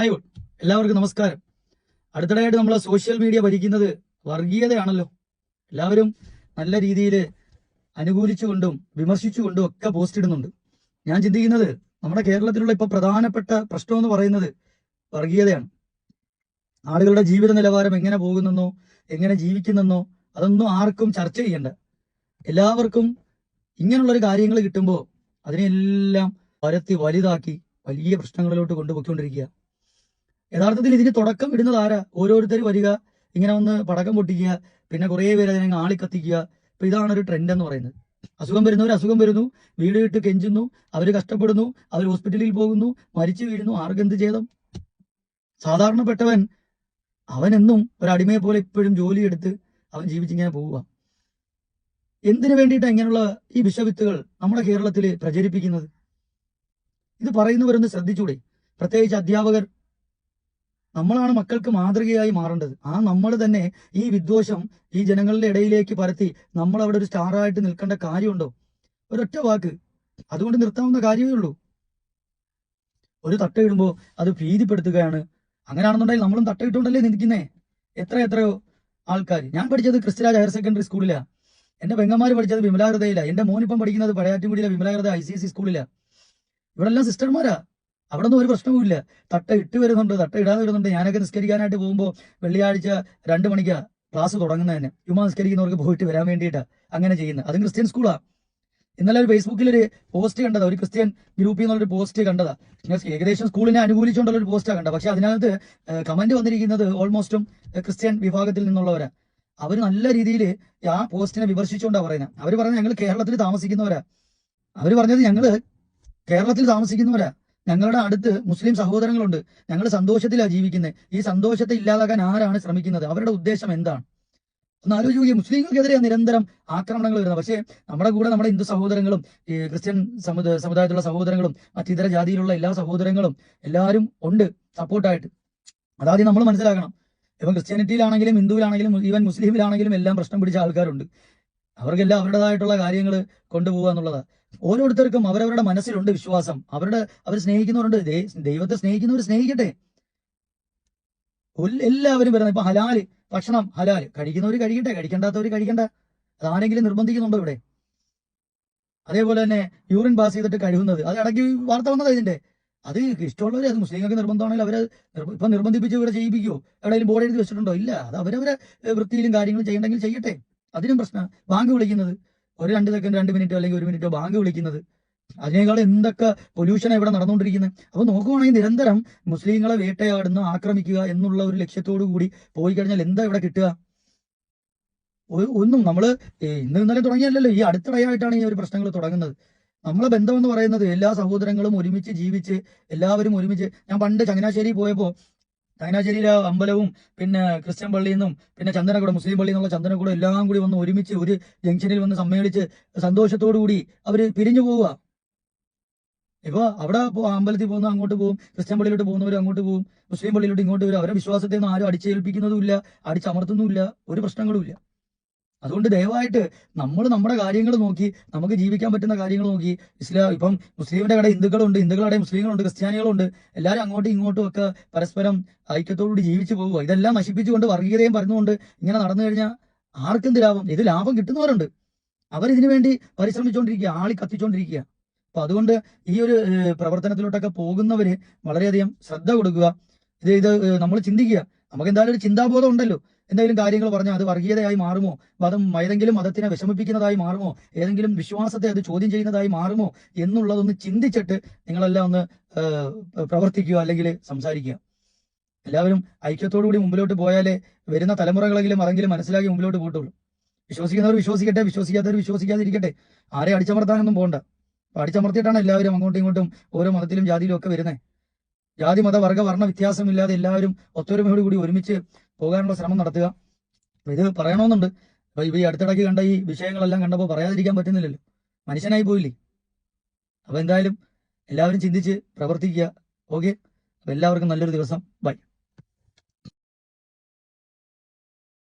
Hi എല്ലാവർക്കും നമസ്കാരം. അടുത്തിടെയായിട്ട് നമ്മളെ സോഷ്യൽ മീഡിയ ഭരിക്കുന്നത് വർഗീയതയാണല്ലോ. എല്ലാവരും നല്ല രീതിയിൽ അനുകൂലിച്ചുകൊണ്ടും വിമർശിച്ചുകൊണ്ടും ഒക്കെ പോസ്റ്റ് ഇടുന്നുണ്ട്. ഞാൻ ചിന്തിക്കുന്നത് നമ്മുടെ കേരളത്തിലുള്ള ഇപ്പൊ പ്രധാനപ്പെട്ട പ്രശ്നം എന്ന് പറയുന്നത് വർഗീയതയാണ്. ആളുകളുടെ ജീവിത നിലവാരം എങ്ങനെ പോകുന്നെന്നോ എങ്ങനെ ജീവിക്കുന്നെന്നോ അതൊന്നും ആർക്കും ചർച്ച ചെയ്യണ്ട. എല്ലാവർക്കും ഇങ്ങനെയുള്ളൊരു കാര്യങ്ങൾ കിട്ടുമ്പോൾ അതിനെല്ലാം പരത്തി വലുതാക്കി വലിയ പ്രശ്നങ്ങളിലോട്ട് കൊണ്ടുപോയിക്കൊണ്ടിരിക്കുക. യഥാർത്ഥത്തിൽ ഇതിന് തുടക്കം ഇടുന്നത് ആരാ? ഓരോരുത്തർ വരിക ഇങ്ങനെ ഒന്ന് പടക്കം പൊട്ടിക്കുക പിന്നെ കുറേ പേര് അതിനെ ആളി കത്തിക്കുക അപ്പൊ ഇതാണ് ഒരു ട്രെൻഡ് എന്ന് പറയുന്നത്. അസുഖം വരുന്നവർ അസുഖം വരുന്നു വീട് വിട്ട് കെഞ്ചുന്നു അവർ കഷ്ടപ്പെടുന്നു അവർ ഹോസ്പിറ്റലിൽ പോകുന്നു മരിച്ചു വീഴുന്നു ആർക്കെന്ത് ചെയ്തം സാധാരണപ്പെട്ടവൻ അവനെന്നും ഒരു അടിമയെ പോലെ ഇപ്പോഴും ജോലിയെടുത്ത് അവൻ ജീവിച്ചിങ്ങനെ പോവുക. എന്തിനു വേണ്ടിയിട്ടാണ് ഇങ്ങനെയുള്ള ഈ വിഷവിത്തുകൾ നമ്മുടെ കേരളത്തിൽ പ്രചരിപ്പിക്കുന്നത്? ഇത് പറയുന്നവരൊന്ന് ശ്രദ്ധിച്ചൂടെ? പ്രത്യേകിച്ച് അധ്യാപകർ നമ്മളാണ് മക്കൾക്ക് മാതൃകയായി മാറേണ്ടത്. ആ നമ്മൾ തന്നെ ഈ വിദ്വേഷം ഈ ജനങ്ങളുടെ ഇടയിലേക്ക് പരത്തി നമ്മൾ അവിടെ ഒരു സ്റ്റാറായിട്ട് നിൽക്കേണ്ട കാര്യമുണ്ടോ? ഒരൊറ്റ വാക്ക്. അതുകൊണ്ട് നിർത്താവുന്ന കാര്യമേ ഉള്ളൂ. ഒരു തട്ടയിടുമ്പോൾ അത് ഭീതിപ്പെടുത്തുകയാണ്. അങ്ങനെയാണെന്നുണ്ടെങ്കിൽ നമ്മളും തട്ടയിട്ടുണ്ടല്ലേ നിൽക്കുന്നേ? എത്ര എത്രയോ ആൾക്കാർ ഞാൻ പഠിച്ചത് ക്രിസ്ത്യരാജ് ഹയർ സെക്കൻഡറി സ്കൂളിലാണ് എന്റെ പെങ്ങന്മാർ പഠിച്ചത് വിമലാഹൃദയിലാണ് എന്റെ മോനിപ്പം പഠിക്കുന്നത് പഴയാറ്റുംകുടിയിലെ വിമലാഹൃത ഐ സി എസ് സി സ്കൂളിലാണ് ഇവിടെ എല്ലാം സിസ്റ്റർമാരാ. അവിടെ ഒന്നും ഒരു പ്രശ്നവുമില്ല തട്ട ഇട്ട് വരുന്നുണ്ട് തട്ട ഇടാതെ വരുന്നുണ്ട്. ഞാനൊക്കെ നിസ്കരിക്കാനായിട്ട് പോകുമ്പോൾ വെള്ളിയാഴ്ച രണ്ട് മണിക്കാ ക്ലാസ് തുടങ്ങുന്നതിന്. ചുമ്മാ നിസ്കരിക്കുന്നവർക്ക് പോയിട്ട് വരാൻ വേണ്ടിയിട്ടാണ് അങ്ങനെ ചെയ്യുന്നത് അതും ക്രിസ്ത്യൻ സ്കൂളാ ഇന്നലെ ഒരു ഫേസ്ബുക്കിൽ ഒരു പോസ്റ്റ് കണ്ടതാ. ഒരു ക്രിസ്ത്യൻ ഗ്രൂപ്പിൽ നിന്നുള്ളൊരു പോസ്റ്റ് കണ്ടതാ. ഏകദേശം സ്കൂളിനെ അനുകൂലിച്ചുകൊണ്ടുള്ള ഒരു പോസ്റ്റാണ് കണ്ടത്. പക്ഷെ അതിനകത്ത് കമന്റ് വന്നിരിക്കുന്നത് ഓൾമോസ്റ്റും ക്രിസ്ത്യൻ വിഭാഗത്തിൽ നിന്നുള്ളവരാ. അവർ നല്ല രീതിയിൽ ആ പോസ്റ്റിനെ വിമർശിച്ചുകൊണ്ടാണ് പറയുന്നത് അവർ പറഞ്ഞത് ഞങ്ങൾ കേരളത്തിൽ താമസിക്കുന്നവരാ. അവർ പറഞ്ഞത് ഞങ്ങൾ കേരളത്തിൽ താമസിക്കുന്നവരാ. ഞങ്ങളുടെ അടുത്ത് മുസ്ലിം സഹോദരങ്ങളുണ്ട്. ഞങ്ങൾ സന്തോഷത്തിലാണ് ജീവിക്കുന്നത് ഈ സന്തോഷത്തെ ഇല്ലാതാക്കാൻ ആരാണ് ശ്രമിക്കുന്നത്? അവരുടെ ഉദ്ദേശം എന്താണ്? ഒന്ന് ആലോചിക്കുക മുസ്ലിങ്ങൾക്കെതിരെ നിരന്തരം ആക്രമണങ്ങൾ വരുന്നത്. പക്ഷേ നമ്മുടെ കൂടെ നമ്മുടെ ഹിന്ദു സഹോദരങ്ങളും ഈ ക്രിസ്ത്യൻ സമുദ സമുദായത്തിലുള്ള സഹോദരങ്ങളും മറ്റിതര ജാതിയിലുള്ള എല്ലാ സഹോദരങ്ങളും എല്ലാവരും ഉണ്ട് സപ്പോർട്ടായിട്ട്. അതാദ്യം നമ്മൾ മനസ്സിലാക്കണം. ഇപ്പം ക്രിസ്ത്യാനിറ്റിയിലാണെങ്കിലും ഹിന്ദുവിലാണെങ്കിലും ഈവൻ മുസ്ലിമിലാണെങ്കിലും എല്ലാം പ്രശ്നം പിടിച്ച ആൾക്കാരുണ്ട്. അവർക്കെല്ലാം അവരുടേതായിട്ടുള്ള കാര്യങ്ങൾ കൊണ്ടുപോകുക എന്നുള്ളതാണ് ഓരോരുത്തർക്കും അവരവരുടെ മനസ്സിലുണ്ട് വിശ്വാസം. അവരുടെ അവർ സ്നേഹിക്കുന്നവരുണ്ട്. ദൈവത്തെ സ്നേഹിക്കുന്നവർ സ്നേഹിക്കട്ടെ. എല്ലാവരും വരുന്നത് ഇപ്പൊ ഹലാൽ ഭക്ഷണം ഹലാൽ. കഴിക്കുന്നവർ കഴിക്കട്ടെ കഴിക്കേണ്ടാത്തവർ കഴിക്കണ്ട. അതാരെങ്കിലും നിർബന്ധിക്കുന്നുണ്ടോ ഇവിടെ? അതേപോലെ തന്നെ യൂറിൻ പാസ് ചെയ്തിട്ട് കഴിവുന്നത് അത് ഇടയ്ക്ക് വാർത്ത വന്നത് ഇതിന്റെ. അത് ഇഷ്ടമുള്ളവർ അത് മുസ്ലിങ്ങൾക്ക് നിർബന്ധമാണെങ്കിൽ അവരെ ഇപ്പൊ നിർബന്ധിപ്പിച്ച് ഇവിടെ ചെയ്യിപ്പിക്കുമോ എവിടെയെങ്കിലും ബോർഡ് എഴുതി വെച്ചിട്ടുണ്ടോ? ഇല്ല. അത് അവരവരെ വൃത്തിയിലും കാര്യങ്ങളും ചെയ്യണമെങ്കിൽ ചെയ്യട്ടെ. അതിനും പ്രശ്നം. ബാങ്ക് വിളിക്കുന്നത് ഒരു രണ്ട് സെക്കൻഡ് രണ്ട് മിനിറ്റോ അല്ലെങ്കിൽ ഒരു മിനിറ്റോ ബാങ്ക് വിളിക്കുന്നത്. അതിനേക്കാൾ എന്തൊക്കെ പൊല്യൂഷനാണ് ഇവിടെ നടന്നുകൊണ്ടിരിക്കുന്നത്? അപ്പൊ നോക്കുവാണെങ്കിൽ നിരന്തരം മുസ്ലിങ്ങളെ വേട്ടയാടുന്ന ആക്രമിക്കുക എന്നുള്ള ഒരു ലക്ഷ്യത്തോടു കൂടി പോയി കഴിഞ്ഞാൽ എന്താ ഇവിടെ കിട്ടുക? ഒന്നും നമ്മൾ ഏ, ഇന്ന് ഇന്നലെ തുടങ്ങിയല്ലോ ഈ അടുത്തിടെയായിട്ടാണ് ഈ ഒരു പ്രശ്നങ്ങൾ തുടങ്ങുന്നത്. നമ്മളെ ബന്ധം എന്ന് പറയുന്നത് എല്ലാ സഹോദരങ്ങളും ഒരുമിച്ച് ജീവിച്ച് എല്ലാവരും ഒരുമിച്ച്. ഞാൻ പണ്ട് ചങ്ങനാശ്ശേരി പോയപ്പോ ചങ്ങനാശ്ശേരിയിലെ അമ്പലവും പിന്നെ ക്രിസ്ത്യൻ പള്ളിയിൽ നിന്നും പിന്നെ ചന്ദനക്കൂടം മുസ്ലിം പള്ളിയിൽ നിന്നുള്ള ചന്ദനക്കുടം എല്ലാം കൂടി വന്ന് ഒരുമിച്ച് ഒരു ജംഗ്ഷനിൽ വന്ന് സമ്മേളിച്ച് സന്തോഷത്തോടു കൂടി അവർ പിരിഞ്ഞു പോവുക. ഇപ്പൊ അവിടെ അമ്പലത്തിൽ പോകുന്ന അങ്ങോട്ട് പോകും ക്രിസ്ത്യൻ പള്ളിയിലോട്ട് പോകുന്നവർ അങ്ങോട്ട് പോകും മുസ്ലിം പള്ളിയിലോട്ട് ഇങ്ങോട്ട് വരും. അവരുടെ വിശ്വാസത്തെ ഒന്നും ആരും അടിച്ചേൽപ്പിക്കുന്നതുമില്ല അടിച്ചമർത്തുന്നുമില്ല ഒരു പ്രശ്നങ്ങളും ഇല്ല അതുകൊണ്ട് ദയവായിട്ട് നമ്മൾ നമ്മുടെ കാര്യങ്ങൾ നോക്കി നമുക്ക് ജീവിക്കാൻ പറ്റുന്ന കാര്യങ്ങൾ നോക്കി. ഇസ്ലാം ഇപ്പം മുസ്ലിമിന്റെ കട ഹിന്ദുക്കളുണ്ട് ഹിന്ദുക്കളുടെ മുസ്ലിങ്ങളുണ്ട് ക്രിസ്ത്യാനികളുണ്ട്. എല്ലാവരും അങ്ങോട്ടും ഇങ്ങോട്ടും ഒക്കെ പരസ്പരം ഐക്യത്തോടുകൂടി ജീവിച്ചു പോകുക ഇതെല്ലാം നശിപ്പിച്ചുകൊണ്ട് വർഗീയതയും പറഞ്ഞുകൊണ്ട് ഇങ്ങനെ നടന്നു കഴിഞ്ഞാൽ ആർക്കെന്ത് ലാഭം? ഇത് ലാഭം കിട്ടുന്നവരുണ്ട്. അവരിതിനു വേണ്ടി പരിശ്രമിച്ചുകൊണ്ടിരിക്കുക ആളി കത്തിച്ചുകൊണ്ടിരിക്കുക അപ്പൊ അതുകൊണ്ട് ഈ ഒരു പ്രവർത്തനത്തിലോട്ടൊക്കെ പോകുന്നവര് വളരെയധികം ശ്രദ്ധ കൊടുക്കുക. ഇത് ഇത് നമ്മൾ ചിന്തിക്കുക. നമുക്ക് എന്തായാലും ഒരു ചിന്താബോധം ഉണ്ടല്ലോ. എന്തെങ്കിലും കാര്യങ്ങൾ പറഞ്ഞാൽ അത് വർഗീയതയായി മാറുമോ? മതം ഏതെങ്കിലും മതത്തിനെ വിഷമിപ്പിക്കുന്നതായി മാറുമോ? ഏതെങ്കിലും വിശ്വാസത്തെ അത് ചോദ്യം ചെയ്യുന്നതായി മാറുമോ? എന്നുള്ളതൊന്ന് ചിന്തിച്ചിട്ട് നിങ്ങളെല്ലാം ഒന്ന് പ്രവർത്തിക്കുക അല്ലെങ്കിൽ സംസാരിക്കുക. എല്ലാവരും ഐക്യത്തോടു കൂടി മുമ്പിലോട്ട് പോയാലേ വരുന്ന തലമുറകളെങ്കിലും അതെങ്കിലും മനസ്സിലാക്കി മുമ്പിലോട്ട് പോയിട്ടുള്ളൂ വിശ്വസിക്കുന്നവർ വിശ്വസിക്കട്ടെ വിശ്വസിക്കാത്തവർ വിശ്വസിക്കാതിരിക്കട്ടെ. ആരെ അടിച്ചമർത്താനൊന്നും പോകണ്ട അടിച്ചമർത്തിയിട്ടാണ് എല്ലാവരും അങ്ങോട്ടും ഇങ്ങോട്ടും ഓരോ മതത്തിലും ജാതിയിലും ഒക്കെ വരുന്നത് ജാതി മത വർഗ വർണ വ്യത്യാസമില്ലാതെ എല്ലാവരും ഒത്തൊരുമയോട് കൂടി ഒരുമിച്ച് പോകാനുള്ള ശ്രമം നടത്തുക. ഇത് പറയണമെന്നുണ്ട്. അപ്പൊ ഇപ്പൊ ഈ അടുത്തിടയ്ക്ക് കണ്ട ഈ വിഷയങ്ങളെല്ലാം കണ്ടപ്പോൾ പറയാതിരിക്കാൻ പറ്റുന്നില്ലല്ലോ. മനുഷ്യനായി പോയില്ലേ? അപ്പൊ എന്തായാലും എല്ലാവരും ചിന്തിച്ച് പ്രവർത്തിക്കുക. ഓക്കെ? അപ്പൊ എല്ലാവർക്കും നല്ലൊരു ദിവസം. ബൈ.